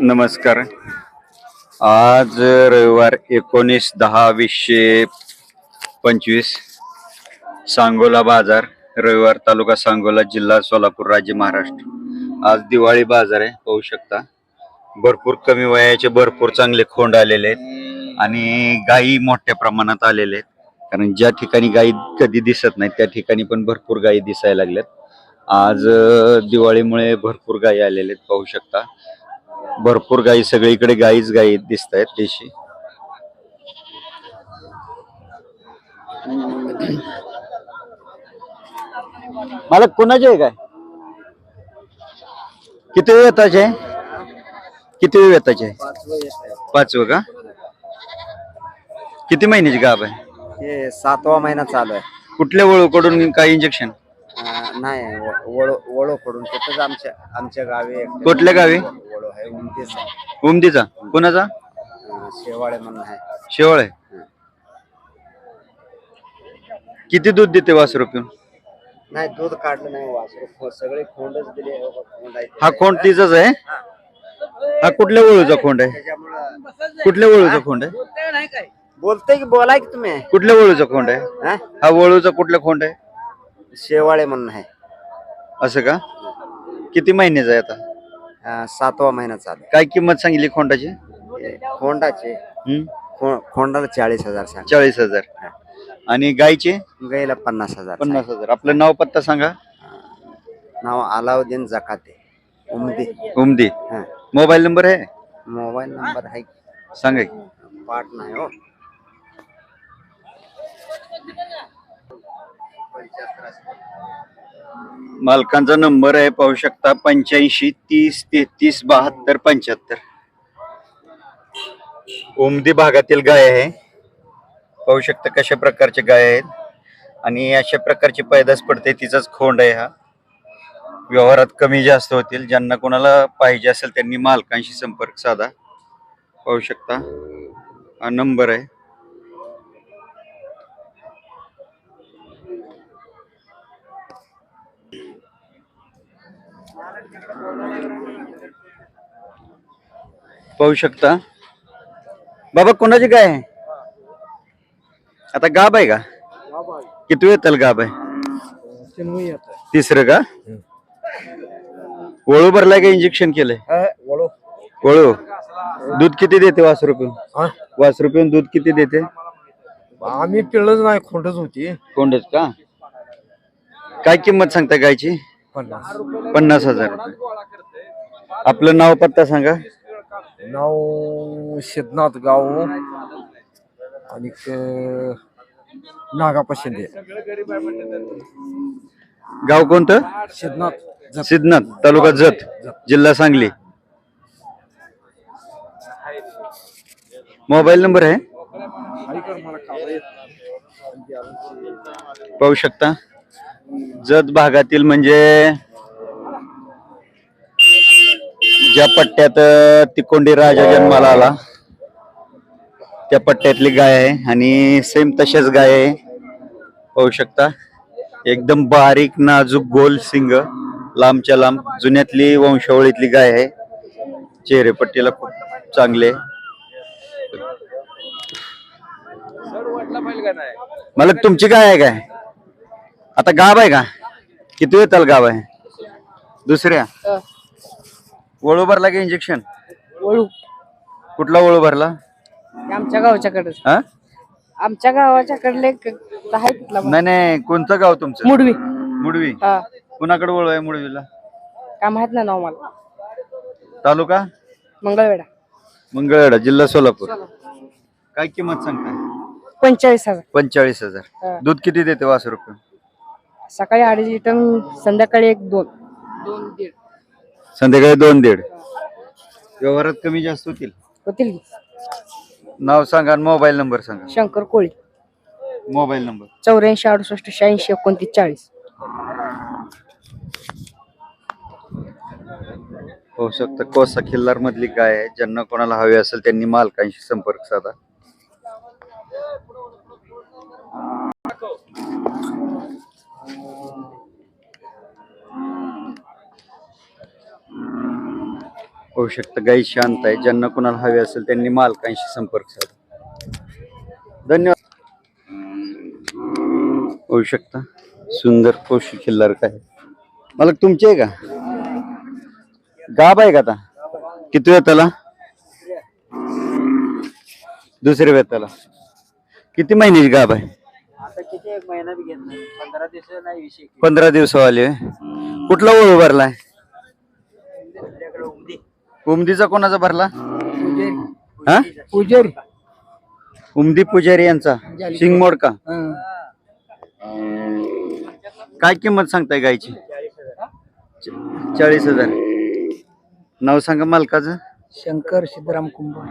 नमस्कार. आज रविवार एकोणीस दहा वीसशे पंचवीस सांगोला बाजार रविवार तालुका सांगोला जिल्हा सोलापूर राज्य महाराष्ट्र. आज दिवाळी बाजार आहे पाहू शकता. भरपूर कमी वयाचे भरपूर चांगले खोंड आलेले आहेत आणि गायी मोठ्या प्रमाणात आलेले आहेत. कारण ज्या ठिकाणी गायी कधी दिसत नाही त्या ठिकाणी पण भरपूर गायी दिसायला लागल्यात. आज दिवाळीमुळे भरपूर गायी आलेले आहेत पाहू शकता. भरपूर गायी सगळीकडे गायीच गायी दिसत आहेत देशी. मला कोणाचे आहे काय? किती वेळ येताचे? किती वेळ येताचे? पाचवं का? किती महिन्याची गाभ आहे? हे सातवा महिना चालू आहे. कुठल्या वळूकडून काय इंजेक्शन नाही व- वळू वळू कडून तिथंच आमच्या आमच्या गावी एक कुठल्या गावी? वळू आहे उमतीच. उमदीचा कोणाचा? शेवाळे म्हणून आहे. शेवळ. आहे किती दूध देते वासरू पिऊन? नाही दूध काढलं नाही वासरू. खो- सगळे खोंडच दिले हे बघ, खोंड आहे. हा खोंड तिचाच आहे? हा. कुठल्या वळूचा खोंड आहे? त्याच्यामुळं कुठल्या वळूचा खोंड आहे? बोलतोय की बोलाय की तुम्ही? कुठल्या वळूचा खोंड आहे? हा? हा वळूचा कुठला खोंड आहे? शेवाळे म्हणून आहे. असं का? किती महिन्याचा आहे आता? अं, सातवा महिना चालू काय किंमत सांगितली खोंडाची? आहे. खोंडाचे? खो- खोंडाला चाळीस हजार सांग. चाळीस हजार. आणि गायचे? गाईला पन्नास हजार पन्नास हजार. आपलं नाव पत्ता सांगा. नाव अलाउद्दीन जकाते. उमदी. उमदी. हा. मोबाईल नंबर आहे? मोबाईल नंबर आहे. सांगा की. पाठ नाही हो. मालकांचा नंबर आहे पाहू शकता पंच्याऐंशी तीस तेहतीस बहात्तर पंच्याहत्तर. उमदी भागातील गाय आहे. पाहू शकता कशा प्रकारचे गाय आहेत. आणि अशा प्रकारची पैदास पडते तिचाच खोंड आहे हा. व्यवहारात कमी जास्त होतील. ज्यांना कोणाला पाहिजे असेल त्यांनी मालकांशी संपर्क साधा. पाहू शकता. हा नंबर आहे. पाहू शकता. बाबा कोणाची गाय आहे? आता गाब आहे का? किती येतल गाब आहे? तिसरं का? वळू भरलाय का इंजेक्शन केलंय? वळू. दूध किती देते वासरू पिऊन वासरू पिऊन दूध किती देते? आम्ही पिळच नाही खोंडच होती. कोंडच का? काय किंमत सांगता गायची? पन्नास. पन्नास हजार रुपये. आपलं नाव पत्ता सांगा. नाव शेदनाथ गाव आणि नागापा शिंदे. गाव कोणतं? शेदनाथ सिद्धनाथ तालुका जत. जिल्हा सांगली. मोबाईल नंबर आहे? पाहू शकता. जत भागातील म्हणजे ज्या पट्ट्यात तिकोंडी राजा जन्माला आला त्या पट्ट्यातली गाय आहे आणि सेम तशाच गाय आहे. पाहू शकता एकदम बारीक नाजूक गोल सिंग लांबच्या लांब जुन्यातली वंशावळीतली गाय आहे. चेहरेपट्टीला खूप चांगले. मला तुमची गाय आहे काय? आता गाब आहे का? किती वेळ गाब आहे? दुसऱ्या? वळू भरला का इंजेक्शन वळू. कुठला वळू भरला? आमच्या गावाच्याकडे. हा? आमच्या गावाच्याकडले आहे कुठला? नाही नाही कोणतं गाव तुमचं? मुडवी. मुडवी. हा. कुणाकडे वळू आहे मुडवीला? काय माहीत नाही नाव मला तालुका? मंगळवेढा. मंगळवेढा जिल्हा सोलापूर. काय किंमत सांगताय? पंचेचाळीस हजार. पंचेचाळीस हजार. हा. दूध किती देते वासरू? रुपये सकाळी अडीच लिटर संध्याकाळी एक दोन. दोन दीड. संध्याकाळी दोन दीड. व्यवहारात कमी जास्त होतील? होतील की? नाव सांगा आणि मोबाईल नंबर सांगा. शंकर कोळी. Mobile number. चौऱ्याऐंशी अडुसष्ट शहाऐंशी एकोणतीस चाळीस. होऊ शकतं. कोसा खिल्लार मधली गाय आहे. ज्यांना कोणाला हवे असेल त्यांनी मालकांशी संपर्क साधा. होऊ शकतं. गाई शांत आहे. ज्यांना कुणाला हवे असेल त्यांनी मालकांशी संपर्क साधा. धन्यवाद. होऊ शकता. सुंदर पौष्टिक खिल्लार काय? मला तुमची आहे का? गाब आहे का आता? किती वेताला दुसऱ्या वेताला किती महिन्याची गाब आहे? पंधरा दिवस आहे. कुठला ओळू भरलाय आपल्याकडे उमदी उमदीचा कोणाचा भरला? पुजेरी. हा? पुजेरी. उमदी पुजारी यांचा. शिंगमोड का काय किंमत सांगताय गायची चाळीस हजार. नाव सांगा मालकाचं. शंकर सिद्धराम कुंभार.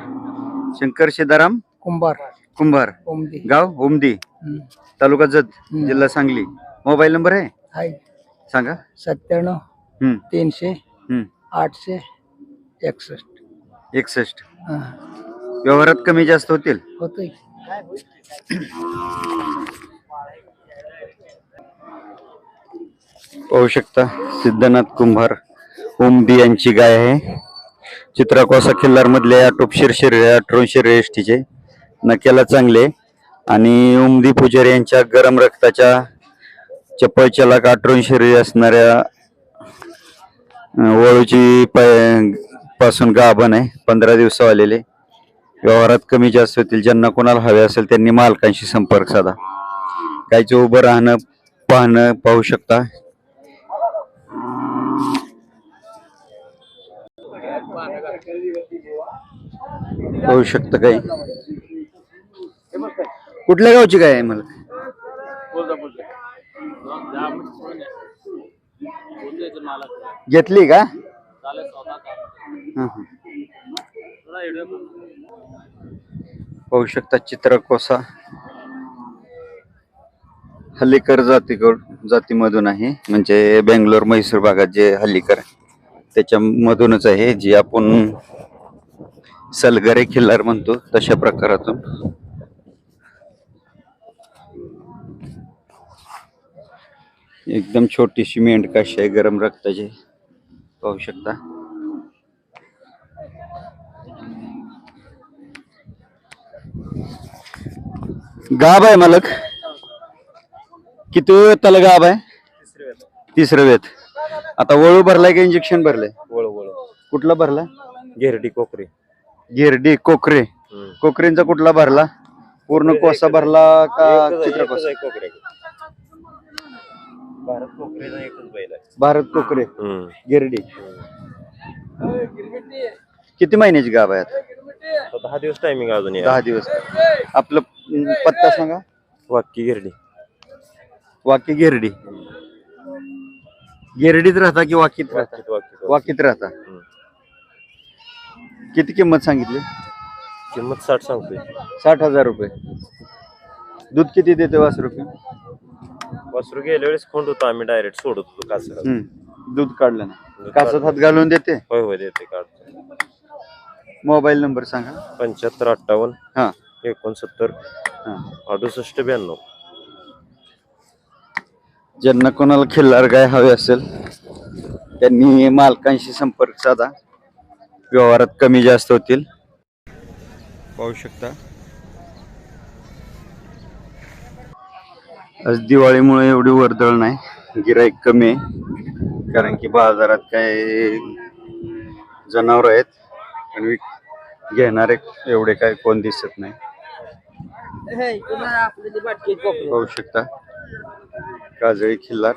शंकर सीताराम कुंभार. कुंभार. गाव? उमदी. तालुका जत जिल्हा सांगली. मोबाईल नंबर आहे? आहे. सांगा. सत्त्याण्णव हम्म. तीनशे हम्म. आठशे एकसष्ट. एकसष्ट. व्यवहारात कमी जास्त होतील? होतोय. पाहू शकता सिद्धनाथ कुंभार उमदी यांची गाय आहे. चित्राकोसा खिल्लार मधले आटोप शिरशिरे आठवून शिरे एसटीचे. नक्याला चांगले. आणि उमदी पुजारी यांच्या गरम रक्ताच्या चप्पल चलाक शिरे असणाऱ्या वळूची पाय- पासून गाभण आहे. पंधरा दिवस आलेले. व्यवहारात कमी जास्त होतील. ज्यांना कोणाला हवे असेल त्यांनी मालकांशी संपर्क साधा. गायचं उभं राहणं पाहणं पाहू शकता. होऊ शकतं काही. कुठल्या गावची काय आहे मला घेतली का हं, हं. पाहू शकता चित्रकोसा हल्लीकर जातीकड जातीमधून आहे. म्हणजे बेंगलोर म्हैसूर भागात जे हल्लीकर त्याच्या मधूनच आहे जी आपण सलगरे खिल्लार म्हणतो तशा प्रकारातून. एकदम छोटीशी मेंढकाशी आहे गरम रक्ताची. पाहू शकता. गाब आहे मालक. किती वेळ त्याला गाब आहे? तिसरं वेत. आता वळू भरलाय का इंजेक्शन भरलंय? वळू वळू. कुठला भरला? गिरडी कोकरी. गिरडी कोकरे. कोकरेंचा कुठला भरला? पूर्ण कोसा भरला का चित्रकोसा कोकरे. भारत कोकरीचा एकच बैल आहे. भारत कोकरे. गिरडी किती महिन्याची गाभ आहे आता? दहा दिवस टायमिंग अजून या दहा दिवस. आपलं अं, पत्ता सांगा. वाक्य गिरडी. वाकी गिरडी. गिरडीत राहता की वाकीत राहता? वाकीत राहता. हम्म. किती किंमत सांगितली? किंमत साठ सांगतोय. साठ हजार रुपये. दूध किती देते वास रुपये वासरू गेल्या वेळेस खोंड होतो आम्ही डायरेक्ट सोडत होतो कासरा. हम्म. दूध काढलं ना दूध कासत. हात घालून देते? होय होय देते काढतो. मोबाईल नंबर सांगा. पंच्याहत्तर अठ्ठावन्न हा. एकोणसत्तर हा. अडुसष्ट ब्याण्णव. ज्यांना कोणाला खिल्लार गाय हवे असेल त्यांनी मालकांशी संपर्क साधा. व्यवहारात कमी जास्त होतील. पाहू शकता. आज दिवाळीमुळे एवढी वर्दळ नाही गिराईक कमी आहे. कारण की बाजारात काय जनावर आहेत आणि विक- घेणारे एवढे काय कोण दिसत नाही. पाहू शकता. काजळी खिल्लार.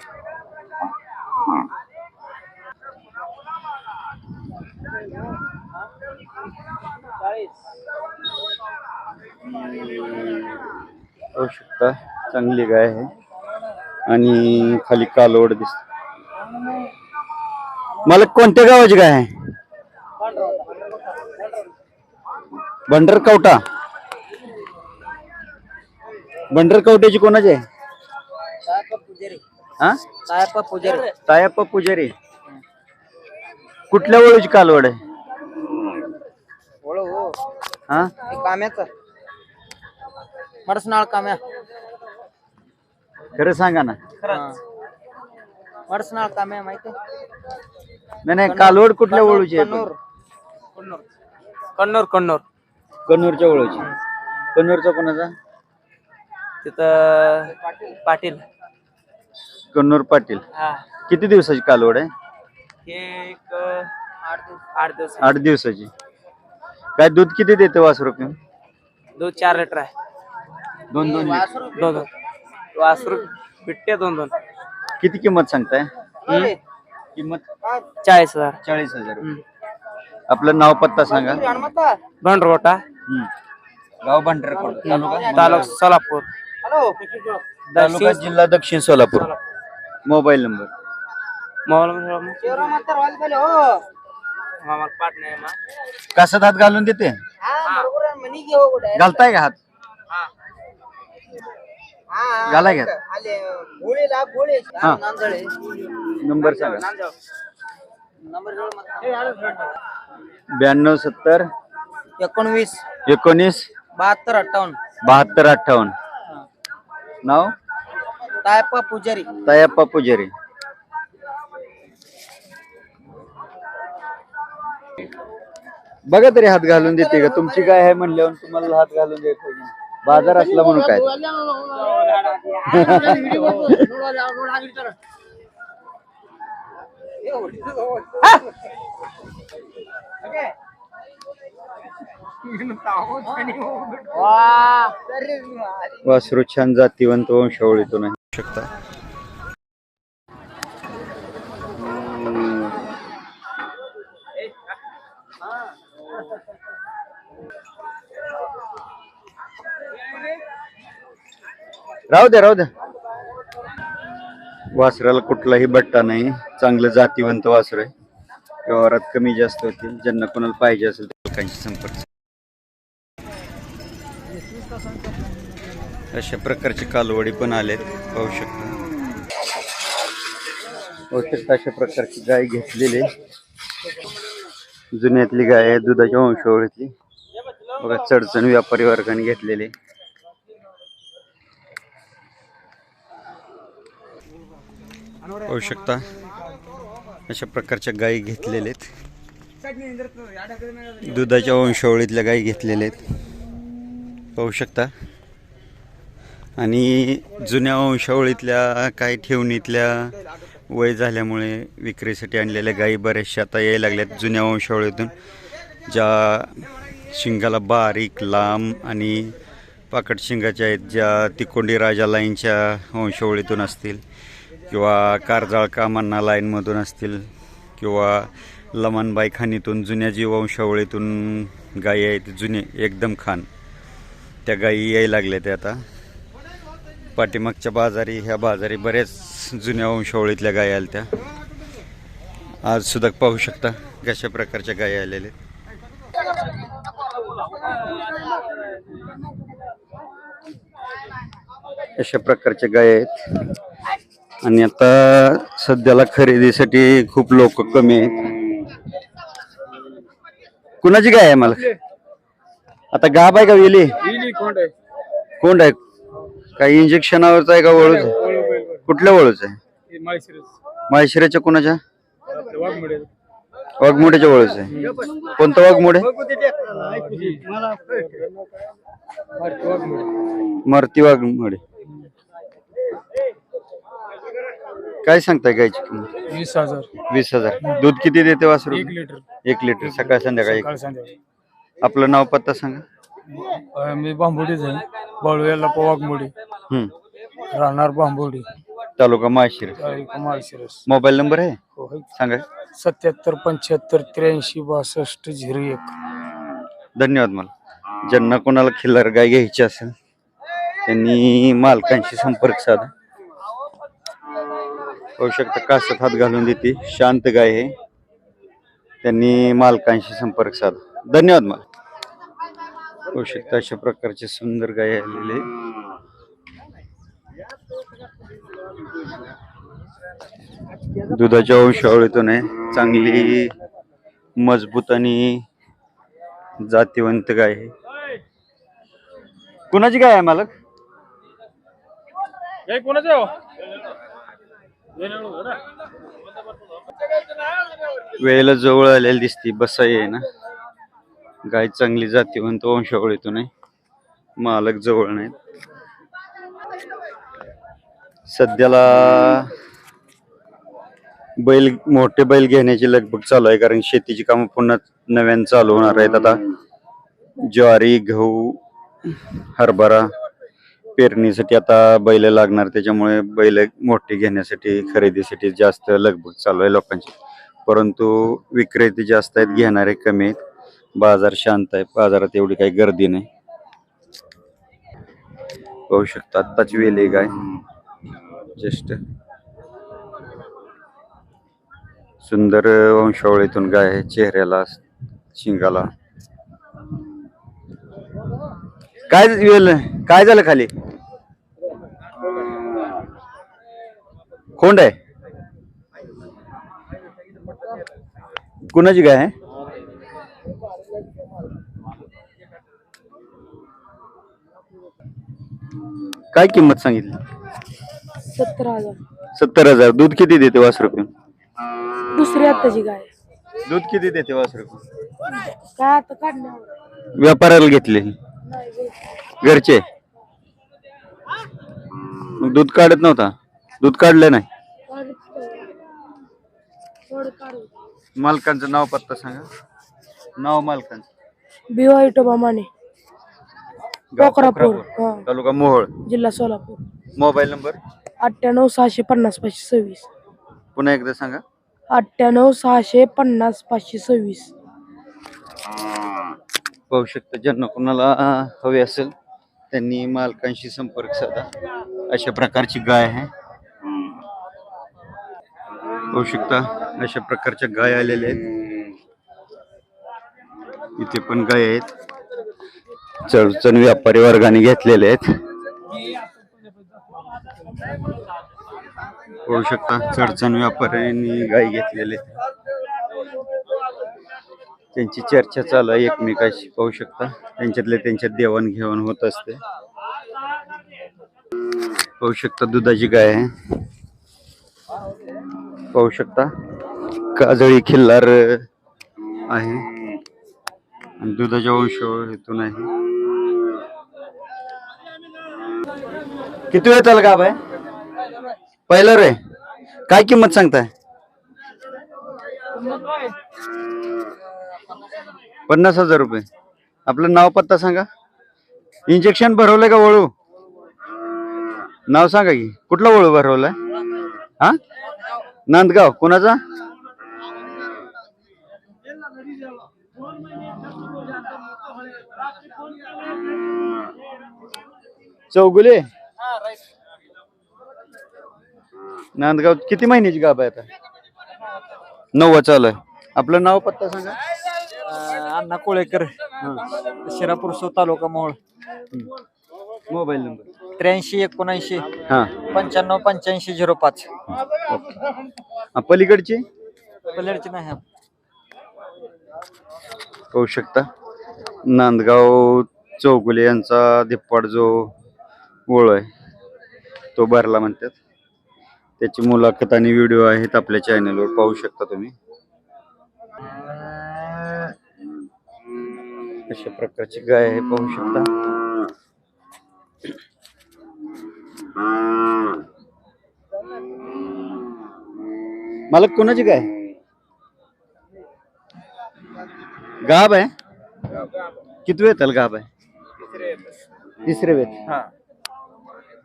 पाहू शकता चांगली गाय आहे. आणि खाली कालवड दिसत. मला कोणत्या गावाची गाय आहे? बंडर कवटा बंडर कवट्याची कोणाची आहे हा? सायप्पा पुजारी. तायप्पा पुजारी. कुठल्या ओळीची कालवड आहे? हो. हा? काम्याचा. मडसनाळ काम्या. खरं सांगा ना. मडसनाळ काम्या माहिती? नाही नाही कालवड कुठल्या ओळीची आहे? पण? कन्नूर कन्नूर. कन्नूरच्या ओळखी कन्नूरचा कोणाचा? तिथं पाटील. कन्नूर पाटील. हा. किती दिवसाची कालवड आहे? हे एक आठ दिवस आठ दिवस आठ दिवसाची. काय दूध किती देते वासरू पिऊन? दूध चार लिटर आहे. दोन दोन दोन दोन. वासरू पिट्टे दोन दोन. किती किंमत सांगताय? किंमत? चाळीस हजार. चाळीस हजार. आपलं नाव पत्ता सांगा. हम्म. गाव भांडरकोट तालुका तालुका सोलापूर. तालुका जिल्हा दक्षिण सोलापूर. Mobile number. मामा पाठ नाही मा कसा हात घालून देते? घालताय का हात? घालाय का? हा. नंबर सांगा. ब्याण्णव सत्तर एकोणवीस. एकोणीस. बहात्तर अठ्ठावन्न. बहात्तर अठ्ठावन्न. नाव? तायपा पुजारी. तायाप्पा पुजारी. बघा तरी हात घालून देते का? तुमची काय आहे म्हणल्यावर तुम्हाला हात घालून पाहिजे बाजार असला म्हणून काय? वासरू छान जातीवंत वंशावळीतून आहे शकता. राहू द्या राहू द्या वासराला कुठलाही बट्टा नाही. चांगलं जातीवंत वासर आहे. व्यवहारात कमी जास्त होतील. ज्यांना कोणाला पाहिजे असेल त्या लोकांशी संपर्क अशा प्रकारचे कालवडी पण आलेत पाहू शकता अशा प्रकारची गाय घेतलेली आहे. जुन्यातली गाय आहे दुधाच्या वंशावळीतली बघा चडचण व्यापारी वर्गाने घेतलेली आहे. पाहू शकता अशा प्रकारच्या गायी घेतलेल्या आहेत दुधाच्या वंशावळीतल्या गायी घेतलेल्या आहेत पाहू शकता. आणि जुन्या वंशावळीतल्या काही ठेवणीतल्या वय झाल्यामुळे विक्रीसाठी आणलेल्या गायी बऱ्याचशा आता यायला लागल्यात जुन्या वंशावळीतून ज्या शिंगाला बारीक लांब आणि पाकट शिंगाच्या आहेत ज्या तिकोंडी राजा लाईनच्या वंशावळीतून असतील किंवा कारजाळ कामांना लाईनमधून असतील किंवा लमनबाई खाणीतून जुन्या जी वंशावळीतून गायी आहेत जुने एकदम खान त्या गायी यायला लागल्या त्या आता. पाठीमागच्या बाजारी ह्या बाजारी बऱ्याच जुन्या वंशावळीतल्या गायी आल्या त्या. आज सुद्धा पाहू शकता कशा प्रकारच्या गायी आलेल्या अशा प्रकारच्या गाय आहेत. आणि आता सध्याला खरेदीसाठी खूप लोक कमी आहेत. कुणाची गाय आहे मला? आता गाब आहे का वेली? कोंड आहे. काही इंजेक्शनावरच आहे का वळूच? कुठल्या वळूच आहे? माळशिराच्या कोणाच्या? वाघमोड्याच्या वळूच आहे. कोणतं वाघमोडे? मारुती वाघमोडे. काय सांगताय गायची किंमत? वीस हजार. वीस हजार. दूध किती देते वासरू? एक लिटर. एक लिटर. सकाळ संध्याकाळी एक. काल संध्याकाळी. आपलं नाव पत्ता सांगा. अं, मी बांबोडीच आहे. बाळूयाला पवागमोडी हम्म. राहणार बांबोडी. तालुका माळशिर माळशिरस. मोबाईल नंबर आहे? हो सांगा. सत्याहत्तर पंच्याहत्तर त्र्याऐंशी बासष्ट झिरो एक. धन्यवाद मला. ज्यांना कोणाला खिल्लार गाय घ्यायची असेल त्यांनी मालकांशी संपर्क साधा. होऊ शकतं कासत हात घालून देते. शांत गाय आहे. त्यांनी मालकांशी संपर्क साधा. धन्यवाद मला. होऊ शकतं अशा प्रकारचे सुंदर गाय आलेले दुधाच्या वंशावळीतून आहे. चांगली मजबूत आणि जातीवंत गाय आहे. कुणाची गाय आहे मालक? वेळेला जवळ आलेली दिसती बसाई आहे ना? गाय चांगली जातीवंत वंशावळीतून आहे मालक जवळ नाहीत. सध्याला बैल मोठे बैल घेण्याची लगबग चालू आहे कारण शेतीची कामं पुन्हा नव्यानं चालू होणार आहेत. आता ज्वारी गहू हरभरा पेरणीसाठी आता बैल लागणार. त्याच्यामुळे बैल मोठे घेण्यासाठी खरेदीसाठी जास्त लगबग चालू आहे लोकांची. परंतु विक्रेते जास्त आहेत घेणारे कमी आहेत. बाजार शांत आहे. बाजारात एवढी काही गर्दी नाही. पाहू शकता आत्ताच आहे गाय जस्ट. सुंदर वंशावळीतून गाय आहे. चेहऱ्याला शिंगाला. काय वेल काय झालं खाली? कोंड आहे. कुणाची गाय आहे? काय किंमत सांगितली? सत्तर हजार. सत्तर हजार. दूध किती देते वास रुपये दुसरी आत्ताची गाय. दूध किती देते वास रुपये काय आता काढण्यावर व्यापाराला घेतले. घरचे? मग दूध काढत नव्हता? दूध काढलं नाही? मालकांचं नाव पत्ता सांगा. नाव मालकांचं. बिवा इटोबा माने. गाव पोखरापूर हा. तालुका मोहोळ. जिल्हा सोलापूर. Mobile number? अठ्ठ्याण्णव सहाशे पन्नास पाचशे सव्वीस. पुन्हा एकदा सांगा. अठ्ठ्याण्णव सहाशे पन्नास पाचशे सव्वीस. पाहू शकता ज्यांना कोणाला हवे असेल त्यांनी मालकांशी संपर्क साधा. अशा प्रकारची गाय आहे. पाहू शकता अशा प्रकारच्या गाय आलेल्या आहेत. इथे पण गाय आहेत. चढचण व्यापारी वर्गाने घेतलेले आहेत. पाहू शकता चढचण व्यापाऱ्यांनी गाय घेतलेले आहेत. त्यांची चर्चा चालू आहे एकमेकाशी पाहू शकता. त्यांच्यातले त्यांच्यात देवाणघेवाण होत असते. पाहू शकता दुधाची गाय आहे. पाहू शकता काजळी खिल्लार आहे. आणि दुधाच्या हेतून आहे. किती वेळ चाल गाब आहे पहिलं रे. काय किंमत सांगताय? पन्नास हजार रुपये. आपलं नाव पत्ता सांगा. इंजेक्शन भरवलंय का वळू? नाव सांगा की. कुठला वळू भरवलाय? हा? नांदगाव. कोणाचा? चौगुले. नांदगाव किती महिन्याची गाभ आहे आता? नववा चालू आहे. आपलं नाव पत्ता सांगा. अण्णा कोळेकर. शिरापूर सो तालुका मोहोळ. Mobile number. त्र्याऐंशी एकोणऐंशी हा. पंच्याण्णव पंच्याऐंशी झिरो पाच. हा, पलीकडची? पल्लेरची नाही पाहू शकता. नांदगाव चौगुले यांचा धिप्पाड जो ओळ आहे तो भरला म्हणतात. त्याची मुलाखत आणि व्हिडिओ आहेत आपल्या चॅनलवर पाहू शकता तुम्ही. अशा प्रकारची गाय आहे पाहू शकता. मालक कोणाची गाय? गाब आहे? किती वेळ गाब आहे? तिसरे वेळ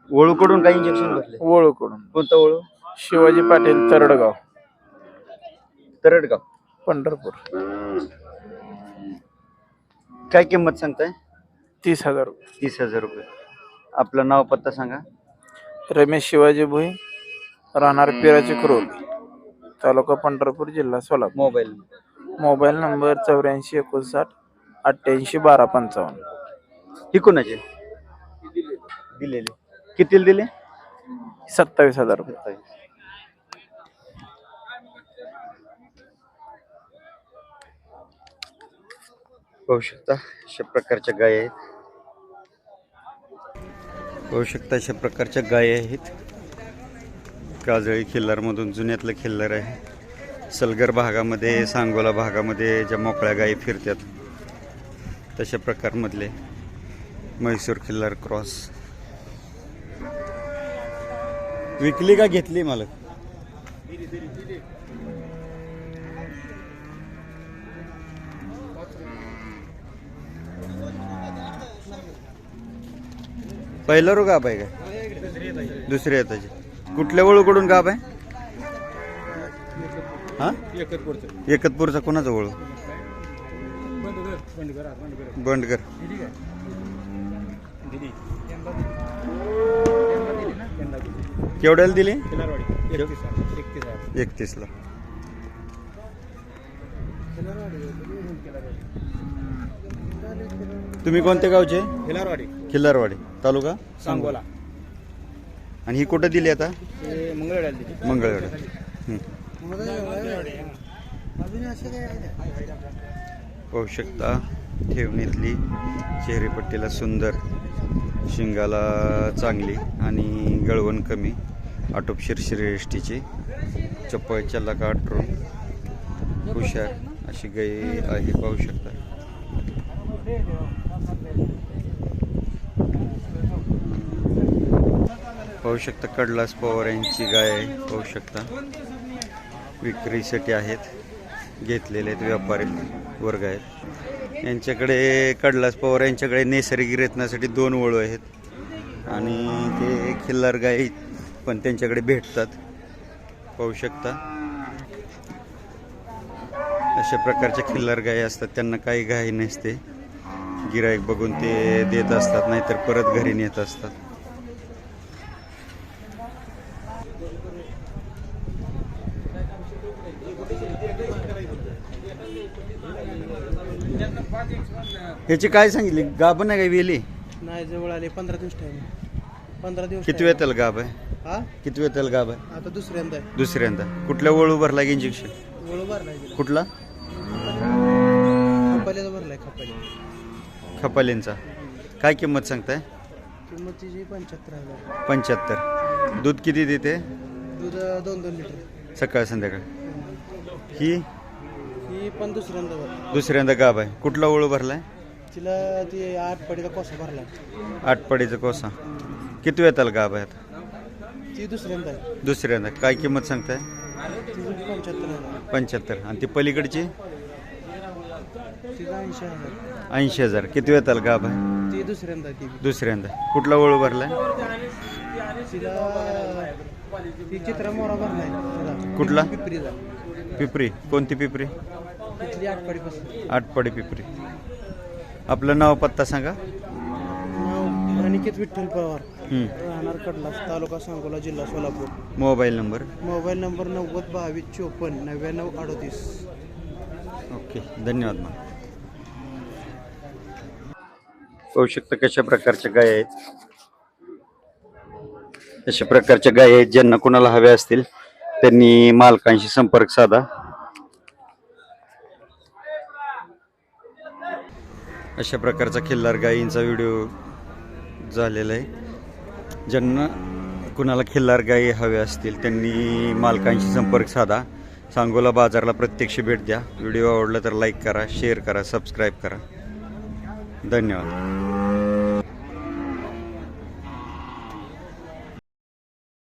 ओळूकडून काही इंजेक्शन ओळखून कोणतं ओळू शिवाजी पाटील तरडगाव. तरडगाव. पंढरपूर. काय किंमत सांगताय? तीस हजार रुपये. तीस हजार रुपये. आपलं नाव पत्ता सांगा. रमेश शिवाजी भुई राहणार पिराची कुरोली तालुका पंढरपूर जिल्हा सोलापूर. मोबाईल मोबाईल नंबर चौऱ्याऐंशी एकोणसाठ अठ्ठ्याऐंशी बारा पंचावन्न. ही कोणाची? दिलेली. कितीला दिले? सत्तावीस हजार रुपये. पाहू शकता अशा प्रकारच्या गाय आहेत. पाहू शकता अशा प्रकारच्या गाय आहेत. काजळी खिल्लारमधून जुन्यातलं खिल्लार आहे. सलगर भागामध्ये सांगोला भागामध्ये ज्या मोकळ्या गायी फिरतात तशा प्रकारमधले म्हैसूर खिल्लार क्रॉस. विकली का घेतली मालक? पहिलं रो गाब आहे का दुसरी आहे त्याची. कुठल्या वळूकडून गाब आहे? हा? एकतपूरचा. कोणाचा वळू? बंडगर. केवढ्याला दिली? एकतीसला. तुम्ही कोणत्या गावचे? खिलारवाडी खिल्लारवाडी तालुका? सांगोला. आणि ही कुठं दिली आता? मंगळवेढा हं. पाहू शकता ठेवणीतली चेहरेपट्टीला सुंदर शिंगाला चांगली आणि गळवण कमी. आटोपशीर श्रेष्ठीची चप्पळ चल्ला काटरून हुशार. अशी गाई आहे पाहू शकता. पाहू शकता कडलास पवार यांची गाय आहे. पाहू शकता. विक्रीसाठी आहेत. घेतलेले आहेत व्यापारी वर्ग आहेत. यांच्याकडे कडलास पवार यांच्याकडे नैसर्गिक रत्नासाठी दोन वळू आहेत. आणि ते खिल्लार गाई पण त्यांच्याकडे भेटतात. पाहू शकता. अशा प्रकारच्या खिल्लार गाई असतात. त्यांना काही घाई नसते. गिराईक बघून ते देत असतात नाहीतर परत घरी नेत असतात. ह्याची काय सांगितली? गाभ नाही काय वेली? नाही जवळ आले. पंधरा दिवस टाइम पंधरा दिवस किती वेळ त्याला गाभ आहे? हा? किती वेळ त्याला गाभ आहे? आता दुसऱ्यांदा आहे. दुसऱ्यांदा. कुठल्या वळू भरला इंजेक्शन वळू भरलाय तिला. कुठला? खपालीचा भरलाय खपाली खपालींचा काय किंमत सांगताय? किंमत तिची पंच्याहत्तर हजार. पंच्याहत्तर. दूध किती देते? दूध दोन दोन लिटर. सकाळ संध्याकाळ. ही? ही पण दुसऱ्यांदा दुसऱ्यांदा गाभ आहे. कुठला वळू भरलाय? तिला ती आठ पडीचा कोसा भरलाय आटपाडीचा कोसा. किती वेळ त्याला गाभ आहे आता ती दुसऱ्यांदा आहे. दुसऱ्यांदा. काय किंमत सांगताय? तिची पंच्याहत्तर हजार. पंच्याहत्तर. आणि ती पलीकडची? तिचा ऐंशी हजार. ऐंशी हजार. किती वेळ त्याला गाभ? आहे ती दुसऱ्यांदा आहे ती. बी. दुसऱ्यांदा. कुठला वळू भरलाय? तिला ती चित्र मोरा भरलाय. तिला. कुठला? पिपरीचा. पिपरी. कोणती पिपरी? तिथली आठ पडीपासून आटपाडी पिपरी. आपलं नाव पत्ता सांगा. नाव अनिकेत विठ्ठल पवार. हं. राहणार कडलास तालुका सांगोला जिल्हा Solapur. Mobile number? Mobile number नव्वद बावीस चोपन्न नव्याण्णव अडतीस. ओके धन्यवाद मग पाहू शकता कशा प्रकारच्या गाय आहेत. अशा प्रकारच्या गाय आहेत ज्यांना कोणाला हव्या असतील त्यांनी मालकांशी संपर्क साधा. अशा प्रकारचा खिल्लार गायींचा व्हिडिओ झालेला आहे. ज्यांना कुणाला खिल्लार गायी हव्या असतील त्यांनी मालकांशी संपर्क साधा. सांगोला बाजारला प्रत्यक्ष भेट द्या. व्हिडिओ आवडला तर लाईक करा शेअर करा सबस्क्राईब करा. धन्यवाद.